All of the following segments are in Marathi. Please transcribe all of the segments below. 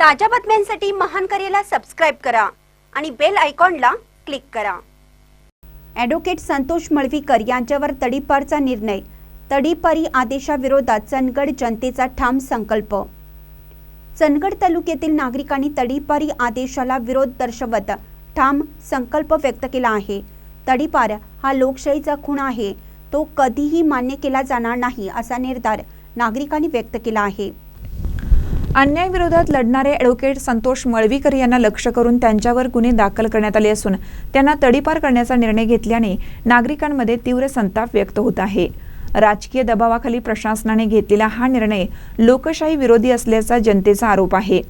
ताज्या बातम्यांसाठी महान करेला सबस्क्राईब करा आणि बेल आयकॉनला क्लिक करा. ॲडव्होकेट संतोष मळवीकर यांच्यावर तडीपारचा निर्णय. तडीपारी आदेशाविरोधात चंदगड जनतेचा ठाम संकल्प. चंदगड तालुक्यातील नागरिकांनी तडीपारी आदेशाला विरोध दर्शवत ठाम संकल्प व्यक्त केला आहे. तडीपार हा लोकशाहीचा खूण आहे. तो कधीही मान्य केला जाणार नाही असा निर्धार नागरिकांनी व्यक्त केला आहे. अन्यायाविरोधात लढणारे ॲडव्होकेट संतोष मळवीकर यांना लक्ष करून त्यांच्यावर गुन्हे दाखल करण्यात आले असून त्यांना तडीपार करण्याचा निर्णय घेतल्याने नागरिकांमध्ये तीव्र संताप व्यक्त होत आहे. राजकीय दबावाखाली प्रशासनाने घेतलेला हा निर्णय लोकशाही विरोधी असल्याचा जनतेचा आरोप आहे.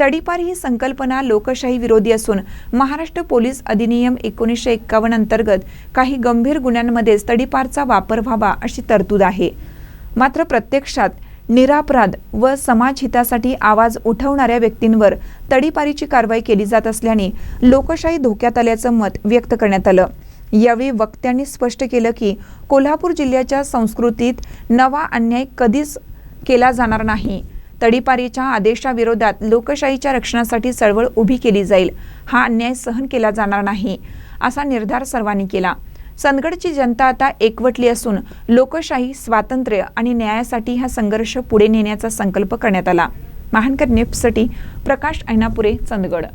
तडीपार ही संकल्पना लोकशाही विरोधी असून महाराष्ट्र पोलीस अधिनियम एकोणीसशे एक्कावन्न अंतर्गत काही गंभीर गुन्ह्यांमध्येच तडीपारचा वापर व्हावा अशी तरतूद आहे. मात्र प्रत्यक्षात निरापराध व समाजहितासाठी आवाज उठवणाऱ्या व्यक्तींवर तडीपारीची कारवाई केली जात असल्याने लोकशाही धोक्यात आल्याचं मत व्यक्त करण्यात आलं. यावेळी वक्त्यांनी स्पष्ट केलं की कोल्हापूर जिल्ह्याच्या संस्कृतीत नवा अन्याय कधीच केला जाणार नाही. तडीपारीच्या आदेशाविरोधात लोकशाहीच्या रक्षणासाठी चळवळ उभी केली जाईल. हा अन्याय सहन केला जाणार नाही असा निर्धार सर्वांनी केला. चंदगडची जनता आता एकवटली असून लोकशाही स्वातंत्र्य आणि न्यायासाठी हा संघर्ष पुढे नेण्याचा संकल्प करण्यात आला. महानकर निफ्टसाठी प्रकाश ऐनापुरे चंदगड.